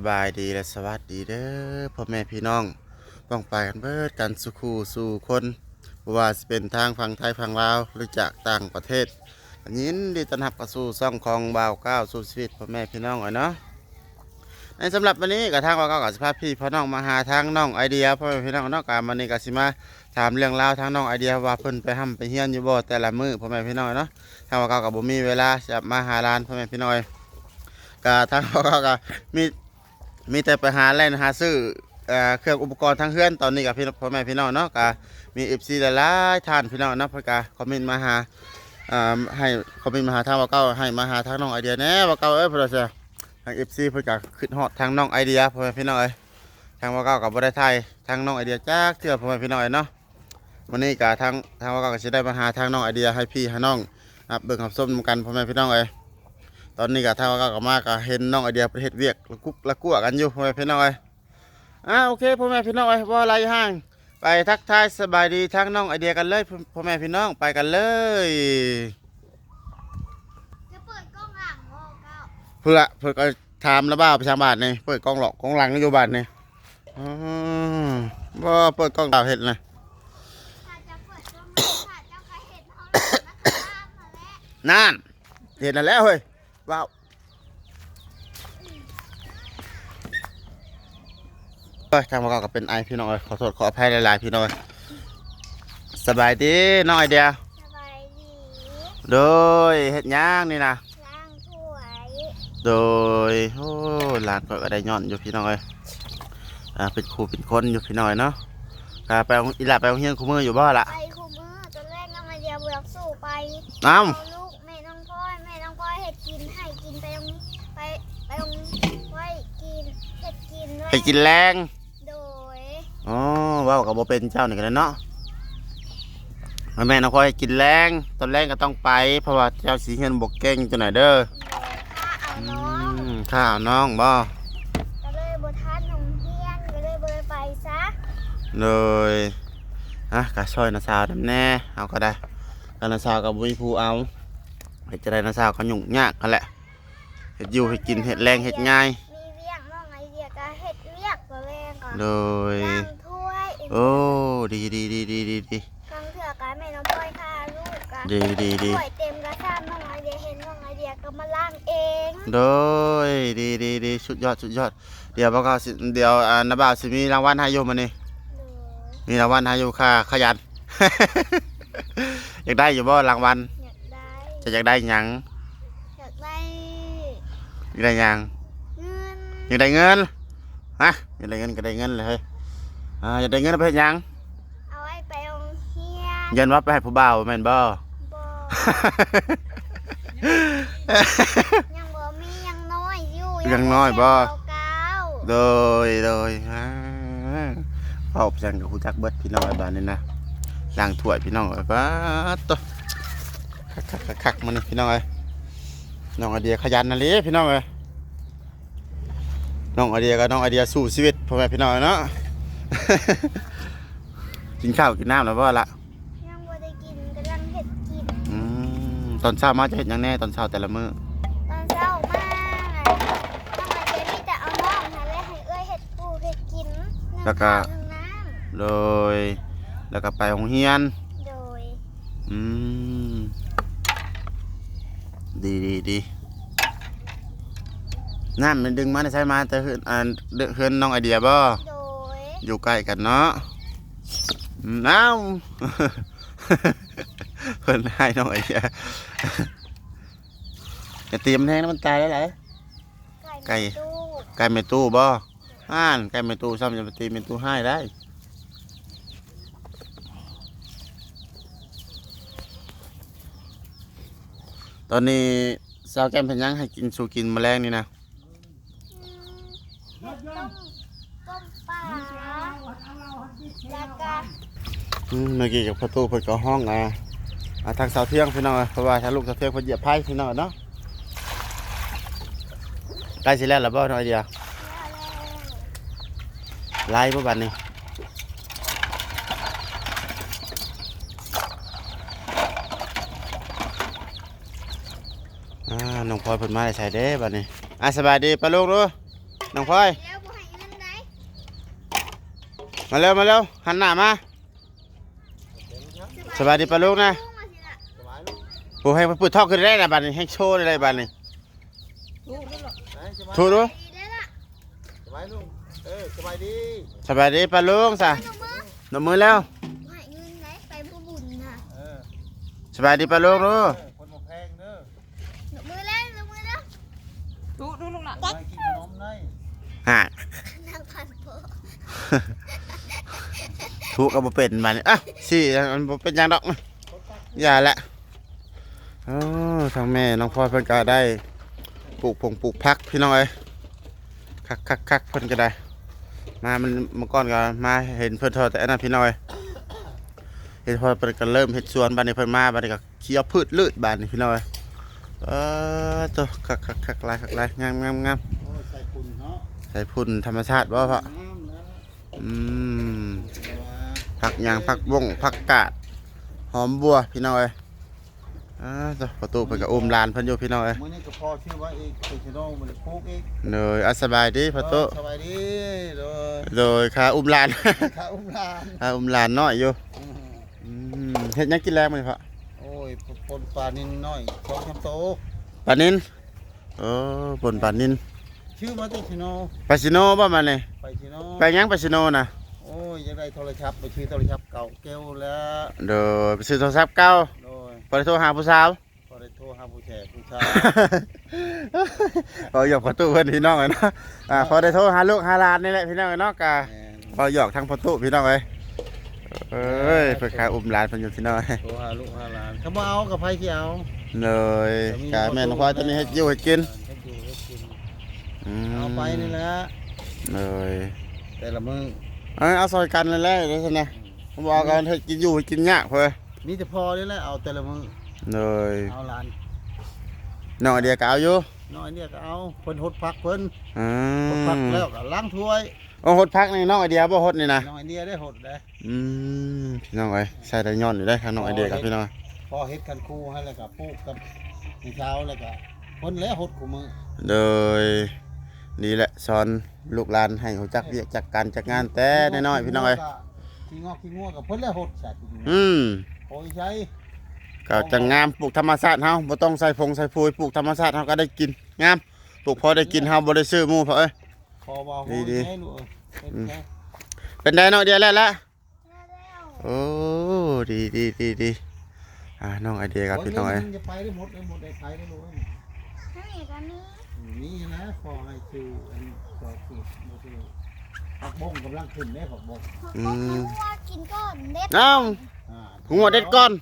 บสบายดีและสวัสดีเด้อพ่อแม่พี่น้องป้องไปกันเบิดกันสุขูสู่คนว่าสิเป็นทางฝั่งไทยฝั่งลาวหรือจากต่างประเทศอันยินดีต้อนรับเข้าสู่ซ่องของบ่าวก้าวสู่ชีวิตพ่อแม่พี่น้องเอาเนาะในสำหรับวันนี้กับทางบ่าก้ากับสภาพพี่พ่อน้องมาหาทางน้องไอเดียพ่อแม่พี่น้องนาะการวันนี้ก็สิมาถามเรื่องราวทางน้องไอเดียว่าเพิ่นไปห้ำไปเฮียนอยู่บ่แต่ละมื้อพ่อแม่พี่น้องเนาะทางบ่าก้ากับบ่มีเวลาจะมาหาร้านพ่อแม่พี่น้องก็ทางเขาก็มี มีแต่ไปหาแล่นหาซื้อเอเครื่องอุปกรณ์ทางเฮือนตอนนี้กับพี่พ่อแม่พี่น้องเนาะก็มีเอฟซีหลายท่านพี่น้องนะพื่อก็คอมเมนต์มาหาให้คอมเมนต์มาหาทางว่าเก้าให้มาหาทางน้องไอเดียแน่ว่าเก้าเอ้ยพื่อนเสียทางเอฟซีพื่อก็ขึ้นฮอดทางน้องไอเดียพ่อแม่พี่น้องเอ้ยทางว่าเก้ากับบ่ได้ไทยทางน้องไอเดียจักเทื่อพ่อแม่พี่น้องเอ้ยเนาะวันนี้ก็ทางทางว่าเก้าก็สิได้มาหาทางน้องไอเดียให้พี่ให้น้องเบิ่งขับส้มกันพ่อแม่พี่น้องเอ้ย ตอนนี้ก็ทางว่าก็มาก็เห็นน้องไอเดียไปเฮ็ดเวียกละกุกละกั่วกันอยู่พ่อแม่พี่น้องเอ้ยอ่าโอเคพ่อแม่พี่น้องเอ้ยบ่อะไรห่างไปทักทายสบายดีทั้งน้องไอเดียกันเลยพ่อพ่อแม่พี่น้องไปกันเลยจะเปิดกล้องหลังโอ้เก้าเพื่อเพื่อก็ถามระบ้าประชาบาทนี่เปิดกล้องหลอกกล้องหลังอยู่บ้านนี่อ๋อบ่เปิดกล้องดาวเห็ดนะถ้าจะเปิดกล้องถ้าจะใครเห็นเขาเลยนะข้ามมาแล้วนั่นเห็นแล้วแล้วเฮ้ย ว้าวเอ้ยทางมาก็เป็นไอพี่น้องเอ้ยขอโทษขออภัยหลายๆพี่น้องเอ้ยสบายดีน้องไอเดียสบายดีโดยเฮ็ดหย่างนี่นะล้างถ้วยโดยโอ้หลานก็ได้ย้อนอยู่พี่น้องเอ้ยอ่าเป็นครูเป็นคนอยู่พี่น้อยเนาะอ่าไปเอาอีหลาไปโรงเรียนครูมืออยู่บ่ล่ะไปคู่มือจนแรกน้องไอเดียเบือกสู่ไปน้เอาลูกแม่น้องพลอยแม่น้องพลอยเห็ดกินให้กินไปตรงไปไปตรงไว้กินเห็ดกินำไว้ไปกินแรงโดยอ๋อเว้ากับบ่เป็นเจ้านี่กันแหล้วเนาะแม่น้องคอยกินแรงตอนแรกก็ต้องไปเพราะว่าเจ้าสีเฮียนบกเก่งจังไหนเด้อโดยอืมข้าเอาน้องข้าวน้องบ่ก็เลยบทันนงเฮียนก็เลยเบยไปซะเลยอะกะซอยนาสาวนํแน่เอาก็ได้กะนาสาวกับบุญผู้เอาเฮ็ดจะได้นาสาวก็ยุ่งยากกันแหละเฮ็ดอยู่เฮ็ดกินเฮ็ดแรงเฮ็ดง่าย โดย ล้างถ้วยโอ้ดีดีดีดีดีดี กางเถื่อกันแม่น้องพลอยค่ะลูกกันดีดีดี ถ้วยเต็มกระซ้ำน้องไอเดียเห็นน้องไอเดียก็มาล้างเองโดยดีดีดีสุดยอดสุดยอด เดี๋ยวพวกเขาสิเดี๋ยวอ่านาบ่าวสิมีรางวัลให้อยู่มื้อนี้เลยมีรางวัลให้อยู่ค่าขยัน อยากได้อยู่บ่รางวัลอยากได้จะอยากได้หยังอยากได้อยากได้หยังเงินอยากได้เงินฮะ อยากได้เงินก็ได้เงินเลยเฮ้ยอ่าอยากได้เงินเอาไปเฮ็ดหยังเอาไว้ไปโรงเรียนยันว่าไปให้ผู้บ่าวแม่นบ่บอยังบ่มียังน้อยอยู่ยังน้อยบ่ เก้าโดยโดยอ่าเอาไปจังกับฮู้จักเบิดพี่น้องไอ้บ้านนี่นะล้างถ้วยพี่น้องไอ้บ้าตวคักคักคักคักมันนี่พี่น้องไอ้น้องไอเดียขยันนั่นเลยพี่น้องเอ้ย น้องไอเดียกับน้องไอเดียสู้ชีวิตพ่อแม่พี่น้องเนาะ กินข้าวกินน้ำแล้วบ่ละยังบ่ได้กินกำลังเห็ดกิน อืมตอนเช้ามาจะเห็นยังแน่ตอนเช้าแต่ละมื้อตอนเช้ามาน้องไอเดียมีแต่เอาน้องหาและให้เอ้ยเห็ดปูเห็ดกินนึ่งข้าวนึ่งน้โดย แล้วก็ไปโรงเรียนำโดย อืม ดีดีดี น้ำมันดึงมาได้ใช้มาแต่เฮือนอ่าเด้อเฮือนน้องไอเดียบ่โดยอยู่ใกล้กันเนาะอืมน้ำเพิ่นให้น้องไอเดียอย่าเตรียมแห้งนะมันตายแล้วไหลไก่ไก่ในตู้ไก่ไม่ตู้บ่อ่านไก่ไม่ตู้ซ้ำจะไปตีเป็นตู้ให้ได้ตอนนี้สาวแก้มเพ็นยังให้กินสูกินแมลงนี่นะอืมเห็ด ต้มต้มปลาแล้วก็อืมเมื่อกี้กับประตูเพิ่นก็ห้องอะอ่าทางสาวเที่ยงพี่น้องเอ้ยเพราะว่าถ้าลูกสาวเที่ยงเพิ่นเหยียบไผ่พี่น้องเนาะใกล้สิแล้วล่ะบ่น้อยเดียวไล่บ่บัดนี้อ่าน้องพลอยเพิ่นมาได้ใส่เด้บัดนี้อะสบายดีปะลูกเด้อ น้องพลอยแล้วบ่ให้เงินไหนมาเร็วมาเร็วหันหน้ามาสบายดีปะลูกนะลุงมาสิล่ะสบายลูกโอ้ให้มันเปิดท่อขึ้นได้นะบัดนี้ให้โชว์ได้บัดนี้ลูกนั่นหรอไหนสบายถูกดูดีได้ล่ะสบายลูกเออสบายดีสบายดีปะลูกซะหนูมือนมมือแล้วบ่ให้เงินไหนไปผู้บุญน่ะเออสบายดีปะลูกลู เอก อคนมาแพงเด้อ หนูมือแล้วหนูมือแล้ว ดูดูลูกน่ะ มากินขนมได้ ฮะ นั่งพันโป ถูกกับบ่เป็นบัดนี้อะสิมันบ่เป็นหยังดอกมาอย่าละโอ้ทางแม่น้องพลอยเพิ่นก็ได้ปลูกผงปลูกพักพี่น้องเอ้ยคักคักคักเพิ่นก็ได้ มามันเมื่อก่อนก็มาเห็นเพิ่นทอดแต่อันนั้นพี่น้อยเห็นพอเพิ่นก็เริ่มเฮ็ดสวนบัดนี้เพิ่นมาบัดนี้ก็เคี้ยวพืชลืดบัดนี้พี่น้อยเออตัวคักคักคักหลายคักหลายงามงามงามโอ้ยใส่คุณเนาะใส่พุ่นธรรมชาติบ่พ่อน้ำนะอืมแต่ว่า ผักหยางผักบงผักกาด หอมบัวพี่น้อยอ่าตัวประตูเพิ่นก็อุ้มหลานเพิ่นอยู่พี่น้อยมื้อนี้ก็พอชื่อว่าอีกไปชะโนมันปลูกอีกเนยอะสบายดีประตูเออสบายดีเลยโดยค่าอุ้มหลาน ข้าอุ้มหลานค่าอุ้มหลานน้อยอยู่อืมอืมเฮ็ดหยังกินแรงมื้อนี้พ่อโอ้ยปนปลานินน้อยสองคำโต ปลานินโอ้บนปลานินชื่อมาติชะโนปลาชิโน่บ่มาเนี่ยไปชะโนไปหยังปลาชิโน่นะ โอ้ยยังได้โทรศัพท์ไปชื่อโทรศัพท์เก่าเกลแล้วเดี๋ยวไปซื้อโทรศัพท์เก่าโดยพอได้โทรหาผู้สาวพอได้โทรหาผู้แขกผู้ชายพอหยอกประตูเพื่อนพี่น้องเลยเนาะอ่าพอได้โทรหาลูกหาหลานนี่แหละพี่น้องเอ้ยเนาะกะแม่นพอหยอกทั้งประตูพี่น้องเลยเอ้ยเพื่อขาอุ้มหลานเพิ่นอยู่พี่น้องเอ้ยโทรหาลูกหาหลานเขาบ่เอากับไผที่เอาเลยกะแม่น้องพลอยตอนนี้เฮ็ดอยู่เฮ็ดกินเฮ็ดอยู่เฮ็ดกินอืมเอาไปนี่แหละเลยแต่ละมื้อ เอาเอาซอยกันเลยแหละเดี๋ยวซั่นนะผมบอกกันเฮ็ดกินอยู่เฮ็ดกินยากเพิ่นมีแต่พอนี่แหละเอาแต่ละมื้อเลยเอาหลานน้องไอเดียก็เอาอยู่น้อยเนี่ยก็เอาเพิ่นหดพักเพิ่นอืหดพักมแล้วก็ล้างถ้วยโอ้หดพักนี่น้องไอเดียบ่หดนี่นะน้อยเนี่ยได้หดได้อืมพี่น้องเอ้ยใส่ได้ย้อนอยู่ได้ข้างน้องไอเดียกับพี่น้องพอเฮ็ดกันคู่ให้แล้วก็ปลูกกับในเช้าแล้วก็เพิ่นแล้วหดคู่มื้อโดย นี่แหละสอนลูกหลานให้รู้จักเวียกจักการจักงานแต่น้อยๆพี่น้องเอ้ยขี้งอกขี้งัวกับเพิ่นแล้วหดสัตว์อืมโอ้ยใช้ก็จะงามปลูกธรรมชาติเฮาบ่ต้องใส่ผงใส่ปุ๋ยปลูกธรรมชาติเฮาก็ได้กินงามปลูกพอได้กินเฮาบ่ได้ซื้อหมู่เพราะเอ้ยพอบ่ดีฮู้ดีใช้ลูกเอ้ยเป็นไงเป็นได้น้องไอเดียแล้วละแล้วโอ้ดีดีดีดีอ่าน้องไอเดียกับพี่น้องเอ้ยโยจะไปได้หมดได้หมดได้ไปได้ลูกเอ้ยให้กั นนี้นี่นะขอให้คืออันขอคือบ่คือผักบงกำลังขึ้นได้ผักบงอืพวกมงัวกินก้อนเด็ดเอ้าอ่างัวเด็ดก่อน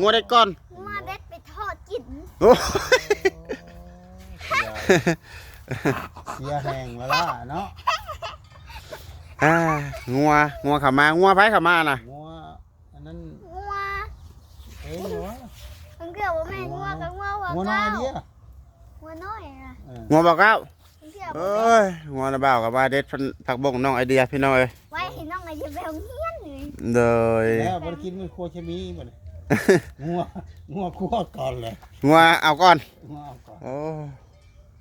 งัวได้ก่อนงัวเด็ดไปทอดกินโอ้เสียแห้งแล้วล่ะเนาะอ่างัวงัวเข้ามางัวไผเข้ามาน่ะงัวอันนั้นงัวเองเหรอมันเกี่ยวว่าแม่งัวกับงัวหัวงัวน้อเก้ายเดียวงัวน้อย นะเอองัวบอกเก้ามันเกี่ยวเอ้ยงัวนะบ่าวกับว่าเด็ดเพิ่นผักบงน้องไอเดียพี่น้องเอ้ยไว้ให้น้องไอ้จะไปโรงเรียนเลยเลยแล้วบ่ได้กินมันครัวชะมีบ่เนี่ยงัวงัวครัวก่อนเลยงัวเอาก่อนงัวเอาก่อนโอ้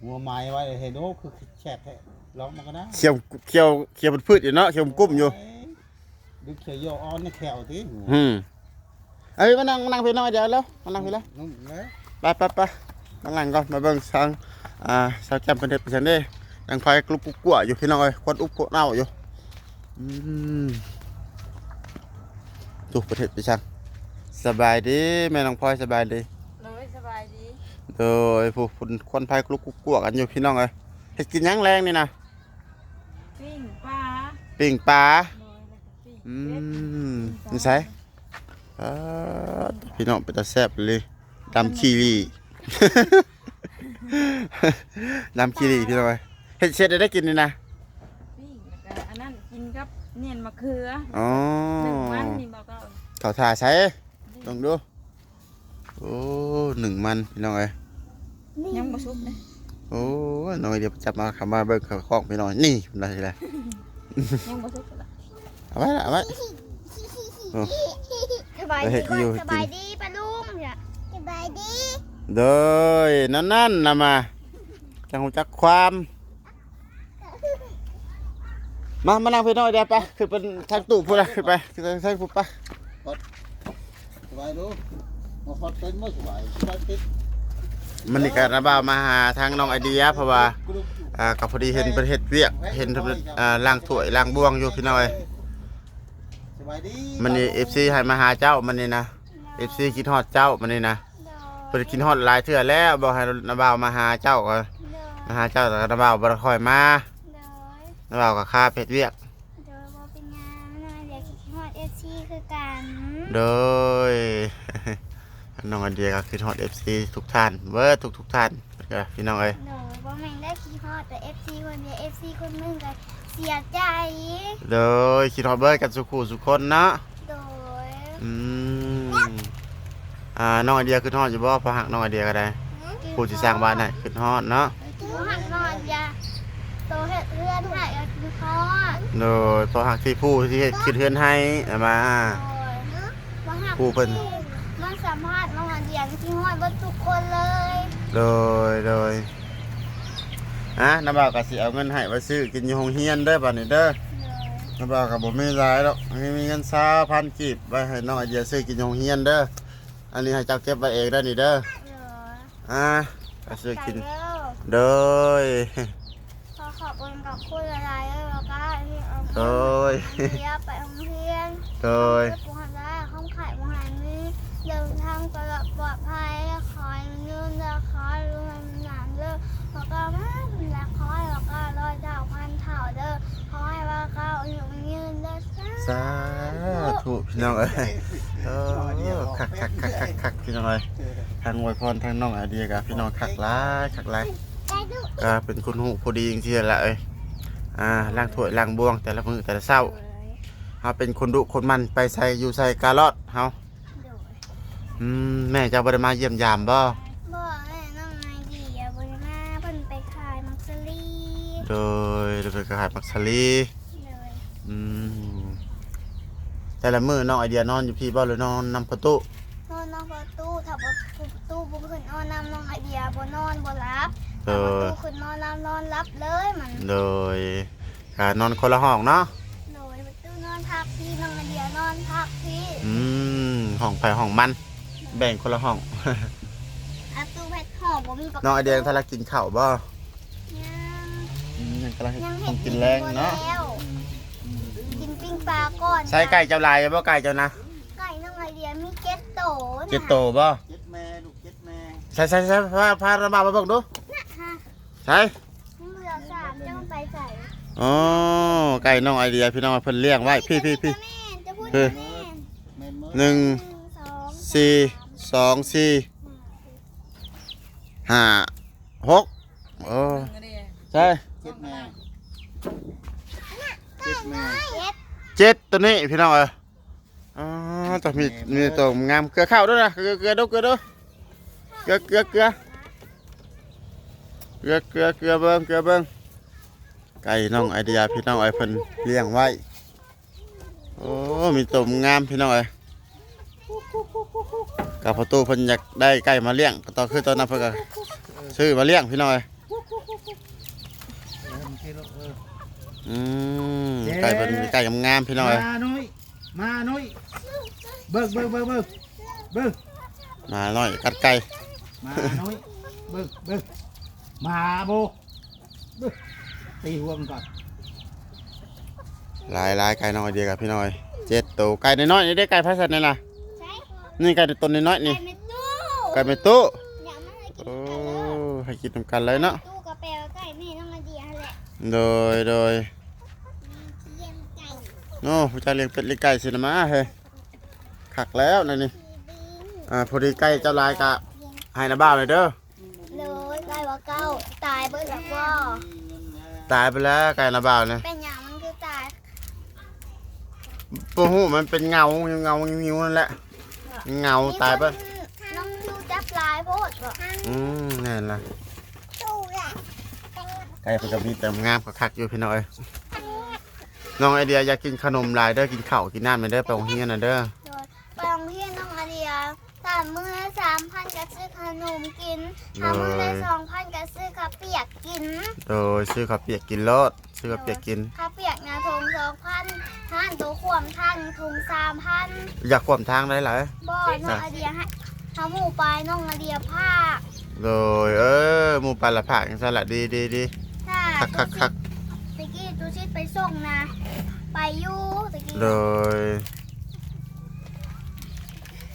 งัวไม้ไว้เห็นโอ้คือแฉบแท้ลองมาก็ได้เขียวเขียวเขียวพืชอยู่เนาะเขียวกุ้มอยู่ดูเขียวโยออนในแขวติอืมเอ้ยมานั่งมานั่งพี่น้องไอเดียแล้วมานั่งพี่แล้วนุ่มเลยไปไปไปมานั่งก่อนมาเบิ่งทาง อ่าสาวแจ่มเป็นเด็ดเป็นจังเด้ยังไฟกลุกกุ๊กกัวอยู่พี่น้องเอ้ยควันอุบกวเน่าอยู่อืมดูประเทศไปช่างสบายดีแม่น้องพลอยสบายดีเลยสบายดีโดยผู้คนควันไฟกลุกกุ๊กกัวกันอยู่พี่น้องเอ้ยเฮ็ดกินหยังแรงนี่นะปิ้งปลาปิ้งปลาเลยแล้วก็ปิ้งอืเป็ดมนี่ใช่อ่าพี่น้องเป็นตาแซ่บเลยดำคีรี ดำคีรีพี่น้องเอ้ยเฮ็ดเสร็จได้กินนี่นะปิ้งแล้วก็อันนั้นกินกับเนียนมะเขืออ๋อหนึ่งมันนี่บอกก็เขาถ่าใช้ลองดู โอ้หนึ่งมันพี่น้องเอ้ยยังบ่สุกเลยโอ้ยน้อยเดี๋ยวจับมาขับมาเบิ่งเขาคล้องพี่น้องนี่มันได้เลยยังบ่สุกเลยเอาไว้ละเอาไว้ สบายเฮ็ดีดก่ออยู่นเฮ็ดกินสบายดีปะลุงเนี่ยสบายดี เด้ยนั่นนั่นนะมาจังหูจักความ มามานั่งเพื่อนน้อยเดียวไปคือเป็นทางตู้พูดเลยขึ้นไปคือทางพูดไปสบายดูมาฟอดเป็นไม่สบายสบายติดมันนี่การระบาวมาหาทางน้องไอเดียเพราะว่ากรุ๊ปอ่ากับพอดีเห็นประเทศเวียกเห็นทำอ่าล่างถ้วยล่างบ่วงอยู่พี่น้อยสบายดีมันนี่เอฟซีให้มาหาเจ้ามันนี่นะเอฟซีคิดฮอดเจ้ามันนี่นะโด เพิ่นกินฮอดหลายเทื่อแล้วบอกให้ระบาวมาหาเจ้าก็ยมาหาเจ้าแต่ระบาวบ่ได้ค่อยมาโดยระบาวก็ค่าเพชรเวียก โดยบ่เป็นงานนะเดี๋ยวคิดฮอดเอฟซีคือกันโดย น้องไอเดียก็คือฮอดเอฟซีทุกท่านเบิร์ดทุกทุกๆท่านก็พี่น้องเอ้ยโดยบ่แม่นได้คิดฮอดแต่เอฟซีคนเดียวเอฟซีคนหนึงก็เสียใจ โดยคิดฮอดเบิร์ดกันสุขุสุขคนเนาะโดย อืม อ่าน้องไอเดียคือฮอดอยู่บ่พอหักน้องไอเดียก็ได้ผู้ที่สร้างบ้านให้คือฮอดเนาะกินหักนอนยาโตเฮ็ดเพื่อนให้ก็กินฮอดโดยพอหักที่ผู้ที่เฮ็ดคิดเฮือนให้เอามาโดยบ่หักผู้เพิ่นมันสัมภาษณ์น้องอันเดียงที่ฮอดเบ่ทุกคนเลยโดยโดยอะน้าบ่าวก็สิเอาเงินให้ไว้ซื้อกินอยู่โรงเรียนเด้อบัดนี้เด้อโดยน้าบ่าวก็บ่มีหลายดอกมีมีเงิน20,000กีบไว้ให้น้องไอเดียซื้อกินอยู่โรงเรียนเด้อ อันนี้ให้เจ้าเก็บไว้เองเด้อนี่เด้อโดยอะก็ซื้อกินไปแล้วโดย ขอขอบคุณกับคุณอะไรแล้วก็ที่เอาโดย เรียไปโรงเรียน โดยไปปูหันได้ห้องไข่มหันนี้เดินทางตลอดปลอดภัยและขอให้เงินและขอให้รู้ให้มันหนานเด้อแล้วก็มาและขอให้แล้วก็ร้อยดาวพันเถ่าเด้อขอให้ว่าเก้าอยู่ยืนเด้อจ้าสา ธุพี่น้องเอ้ยเออคักคักคักคักคักพี่น้องเอ้ยทางอวยพรทางน้องไอเดียกับพี่น้องคักหลายคักหลายได้ดูก็เป็นคุณหูพอดีจริงๆแหละเอ้ยอ่าล้างถ้วยล้างบ่วงแต่ละมื้อแต่ละเช้าเฮาเป็นคนดุคนมันไปใส่อยู่ใส่กาลอดเฮาโดยอืมแม่เจ้าบ่ได้มาเยี่ยมยามบ่บอกแม่น้องไอเดียบริมาเพิ่นไปขายมักซลีโดยโดยไปกระหายมักสลีเลยอืม แต่ละมื้อน้องไอเดียนอนอยู่พี่บ่หรือนอนนำประตูนอนนอนประตูถ้าประตูบุขึ้นนอนนำน้องไอเดียบ่นอนบ่รับโดถ้าประยตูขึ้นนอนนำนอนรับเลยมันโดยการนอนคนละห้องเนาะโดยประตูนอนพักพี่น้องไอเดียนอนพักพี่อืมห้องไผห้องมัน แบ่งคนละห้องประตูเพชรหอมบ่มีประน้องไอเดียถ้าเรากินข้าวบ่ยังอืมยังกำลังยังต้เห็องนกินแรงเนาะแล้วกิน ปิ้งปลาก่อนใช้ไก่เจ้าลายบ่ไก่เจ้านะไก่น้องไอเดียมีเจ็ดโตนะเจ็ดโตบ่เจ็ดแม่ลูกเจ็ดแม่ใช่ใช่ใช่พาพาระบาดมาเบิ่งดูนะฮะใช่นี่เหลือสามเจ้าไปใส่อ๋อไก่น้องไอเดียพี่น้องเพิ่นเลี้ยงไว้พี่พี่พี่ จะพูดคือแม่แม่เมื่อหนึ่งสองสี่สองสี่ห้าหกโอ้ใช่ เจ็ดแม่เจ็ดแม่ เจ็ด เจ็ดตัวนี้พี่น้องเอ้ยอ๋อแต่มีมีตัวงามเกลือข้าวด้วยนะเกลือเกลือดูเกลือดูเกลือเกลือเกลือเกลือเกลือเกลือเบิ้งเกลือเบิ้งไก่น้องไอเดียพี่น้องไอเพิ่นเลี้ยงไว้โอ้มีตัวงามพี่น้องเอ้ยกับประตูเพิ่นอยากได้ไก่มาเลี้ยงก็ต่อคือตอนนั้นเพิ่นก็ซื้อมาเลี้ยงพี่น้องเอ้ยเออมั นคือลูกเอออืมไก่เป็นไก่งามๆพี่น้องเอ้ยมาหน่อย มาหน่อย เบิ่งเบิ่งเบิ่งเบิ่งเบิ่งมาหน่อยกัดไก่ มาหน่อย เบิ่งเบิ่งมาโบเบิ่งตีหัวมันก่อนหลายหลายไก่น้อยเดียวกับพี่น้อยเจ็ดตัวไก่น้อยๆนี่ได้ไก่พัสันนี่ล่ะใช่นี่ไก่ตัวน้อยๆไก่นี่เม็ดตู้ไก่เป็นตู้อยากมาให้กินโอ้ไก่เลยให้กินนำกันเลยเนาะตู้กระเปลไก่แม่น้องไอเดียแหละโดยโดยเยี่ยมไก่ โอ้ผู้ชายเลี้ยงเป็ดเลี้ยงไก่สินะมาเฮ้ยขักแล้วนั่นนี่ดีดีอ่าพอดีไก่เจ้าลายกะให้นะบ้าวเลยเด้อเลยไก่ว่าเก้าตายเบิดแล้วก็ตายไปแล้วไก่นะบ้าวเนี่ยเป็นอย่างมันคือตายปูหูมันเป็นเงาเงางิวๆนั่นแหละเงาตายไปน้องดูจับลายโพดบ่อืมนั่นล่ะตู้แหละไก่เป็นกระมีแต่งามคักๆอยู่พี่น้อย น้องไอเดียอยากกินขนมหลายเด้อกินข้าวกินน้ำหน่อยเด้อไปโรงเรียนน่ะเด้อโดยไปโรงเรียนน้องไอเดียไปถ้ามือละสามพันก็ซื้อขนมกินถ้ามือละสองพันก็ซื้อข้าวเปียกกินโดยซื้อข้าวเปียกกินรถซื้อข้าวเปียกกินข้าวเปียกนะทงสองพันท่านตัวขวมท่านทุงสามพันอยากความทางได้หลายบ่อน้องไอเดียให้ทำหมูปลายน้องไอเดียผ้าโดยเออหมู่ปลาละผักจังซั่นล่ะดีดีดีถ้าคักคักคักตะกี้ตูชิดไป ส่งนะไปอยู่ตะกี้โดย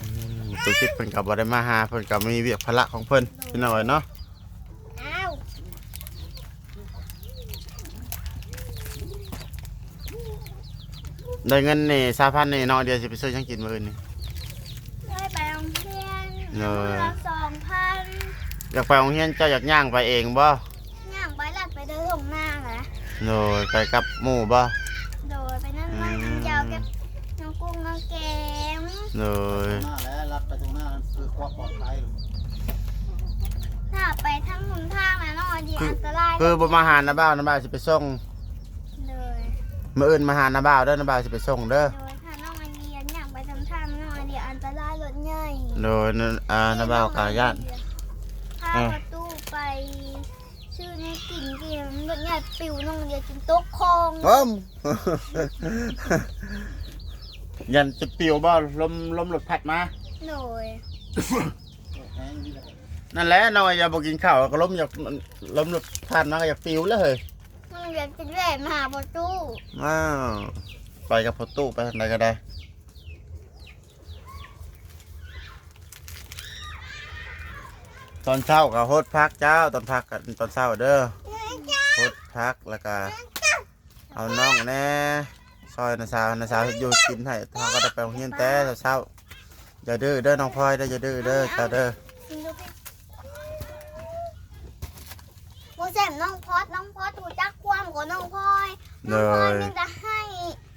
อืมตุคิดเพิ่นก็บ่ได้มาหาเพิ่นก็มีเวียกภาระของเพิ่นพี่น้อยเนาะอ้าวได้เงินนี่3,000นี่น้องเดียวสิไปซื้อหยังกินมื้ออื่นนี่ได้ไปโรงเรียนเลยละสองพันอยากไปโรงเรียนเจ้าอยากย่างไปเองบ่ โดยไปกับหมู่บ่โดยไปนั่นมันอืมยาวกับน้องกุ้งน้องแกมโดยหน้าแล้วรับไปตรงหน้านั่นคือความปลอดภัยถ้าไปทั้งหนทางนะน้องไอเดียอันตรายคือบ่มาหาน้าบ่าวน้าบ่าวสิไปส่งเลยมื้ออื่นมาหาน้าบ่าวเด้อน้าบ่าวสิไปส่งเด้อโดยถ้าน้องไอเดียย่างไปทางทางน้องไอเดียอันตรายรถใหญ่โดยนั่นอ่าน้าบ่าวกาย่านพาประตูไป ชื่อในกลิ่นเกมรถใหญ่ปิวน้องไอเดียกินโต๊ะคองผมยันจะปิวบ่ลมลมหลุดพัดมาโดยแห้งนี่แหละนั่นแหละน้อยอย่าบอกกินข้าวก็ล้มอยากล้มหลุดพัดมาก็อยากปิวแล้วเฮ้ยน้องไอเดียกินแหวนมาหาประตูอ้าวไปกับพอตู้ไปทางใดก็ได้ อนเช้าก็โฮดพักเจ้าตอนพักกันตอนเช้าเด้อโฮดพักแล้วก็เอาน้องแน่ซอยนาสาวนาสาวเฮ็ดอยู่กินให้ทางก็ได้ไปโรงเรียนแต่เช้าๆอย่าดื้อเด้อน้องพลอยเด้ออย่าดื้อเด้อเจ้าเด้อกินดูพี่โมแซมน้องพอดน้องพอดถูกจักความกับน้องพลอยเลน้องพลอยยมีแต่ให้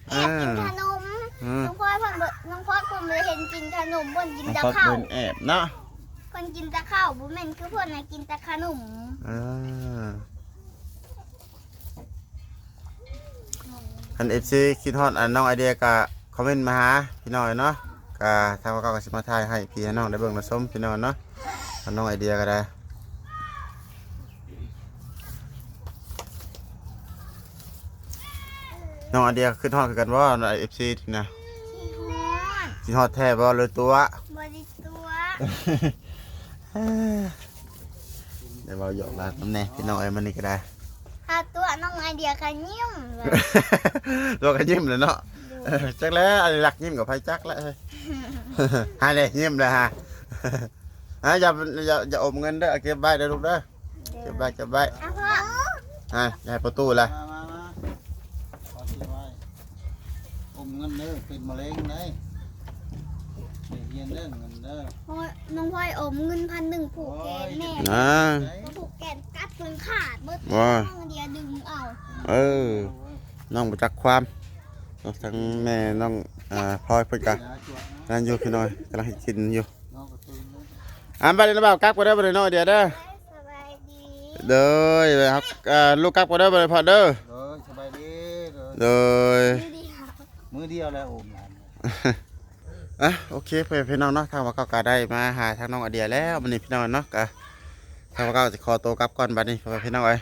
แอบกินขนมอืมน้องพลอยเพิ่นบ่น้องพลอยเพิ่นบ่ได้เห็นกินขนมเพิ่นกินน้องแต่พลอยข้าวเดินแอบเนาะ เพิ่นกินแต่ข้าวบ่แม่นคือเพิ่นน่ะกินแต่ขนมอ่าคันเอฟซีคิดฮอดอันน้องไอเดียกะคอมเมนต์มาหาพี่น้อยเนาะกะทางว่าก็สิมาถ่ายให้พี่ให้น้องได้เบิ่งและชมพี่น้องเนาะอันน้องไอเดียก็ได้น้องไอเดียคิดฮอดคือกันว่าเอฟซีทีนะขี้ฮอดคิดฮอดแท้บ่เลยตัว บริตัวเดี๋ยวเรา หยอกลาน้ำแน่พี่น้องไอ้มันนี่ก็ได้ถ้าตัวน้องไอเดียก็ยิ้มเลยตัวก็ยิ้มเลยเนาะเออจักแล้วอันนี้หลักยิ้มกับไฟจักแล้วเฮ้ยฮะเลยยิ้มเลยฮะฮะอย่าอย่าอย่าอมเงินเด้อเก็บใบเด้อลูกเด้อเก็บใบเก็บใบอะพ่อฮะอย่าให้ประตูเลยมามามาขอที่ไว้อมเงินเด้อเป็นมะเร็งเลยเรีย นเรื่องเงินเด้อโอ้ยน้องพลอยอมเงินพันหนึ่งผูกแขนแม่อ่าก็ผูกแขนกัดจนขาดเบิดว้าน้องไอเดียดึงเอาเออ น้องประจักความน้องทั้งแม่น้องอ่าพลอยเพิ่นกันยาจวดนะนั่นอยู่พี่น้อยกำลังให้กินอยู่น้องก็ตื่นเลยอ่านไปเลยนะบ่าวกลับก็ได้บ่ได้น้อยเดียวเด้อสบายดีเด้อครับอ่าลูกกลับก็ได้บ่ได้พอเด้อเด้อสบายดีเด้อเด้อดูดิค่ะมือเดียวแล้วโอมหลาน อะโอเคเพื่อนพี่น้องเนาะทางว่าเก้าก็ได้มาหาทางน้องอเดียแล้วมันนี่พี่น้องเนาะก็ทางว่าเก้าจะขอตัวกลับก่อนบัดนี้เพื่อนพี่น้องเอ้ย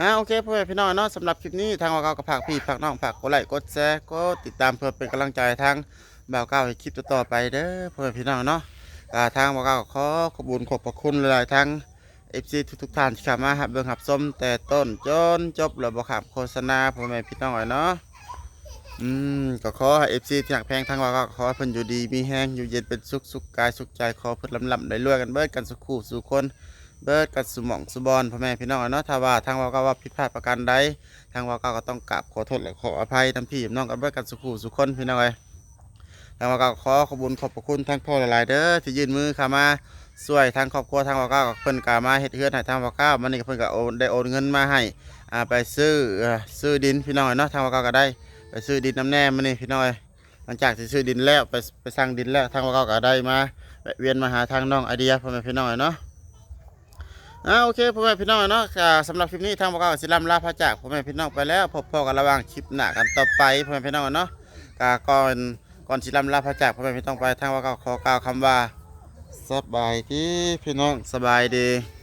อะโอเคเพื่อนพี่น้องเนาะสำหรับคลิปนี้ทางว่าเก้าก็ฝากพี่ฝากน้องฝากกดไลค์กดแชร์กดติดตามเพื่อเป็นกำลังใจทางบ่าวเก้าให้คลิปต่อไปเด้อเพื่อนพี่น้องเนาะก็ทางบ่าวเก้าขอขอบคุณขอบพระคุณหลายๆทางเอฟซีทุกๆท่านที่เข้ามาหับเบิ่งหับชมแต่ต้นจนจบแล้วบ่ขาดโฆษณาพ่อแม่พี่น้องเอ้ยเนาะ อืมก็ขอให้เอฟซีที่อยากแพงทางว่าก็ขอให้เพิ่นอยู่ดีมีแห้งอยู่เย็นเป็นสุขสุขกายสุขใจขอเพิ่นลำลำได้รวยกันเบิดกันสุขคู่สู่คนเบิดกันสุหม่องสุบอนพ่อแม่พี่น้องเนาะถ้าว่าทางว่าก็ว่าผิดพลาดประการใดทางว่าก็ก็ต้องกราบขอโทษและขออภัยทั้งพี่น้องกันเบิดกันสุขคู่สู่คนพี่น้องเอ้ยทางว่าก็ขอขอบคุณขอบพระคุณทั้งพ่อหลายๆเด้อที่ยื่นมือเข้ามาช่วยทางครอบครัวทางว่าก็เพิ่นก็มาเฮ็ดเฮือนให้ทางว่าก็มันนี่ก็เพิ่นก็โอนได้โอนเงินมาให้อ่าไปซื้อซื้อดินพี่น้องเนาะทางว่าก็ก็ได้ ไปซื้อดินน้ำแน่มานี่พี่น้อย หลังจากที่ซื้อดินแล้วไปไปสั่งดินแล้วทางว่าเขาก็ได้มาเวียนมาหาทางน้องไอเดียพ่อแม่พี่น้อยเนาะอ่าโอเคพ่อแม่พี่น้อยเนาะสำหรับคลิปนี้ทางว่าเขาก็สิลำลาพระจากพ่อแม่พี่น้องไปแล้วพบพ่อกันระหว่างคลิปหน้ากันต่อไปพ่อแม่พี่น้องเนาะกาก่อนก่อนสิลำลาพระจากพ่อแม่พี่น้องไปทางว่าเขาขอกล่าวคำว่าสบายดีพี่น้องสบายดี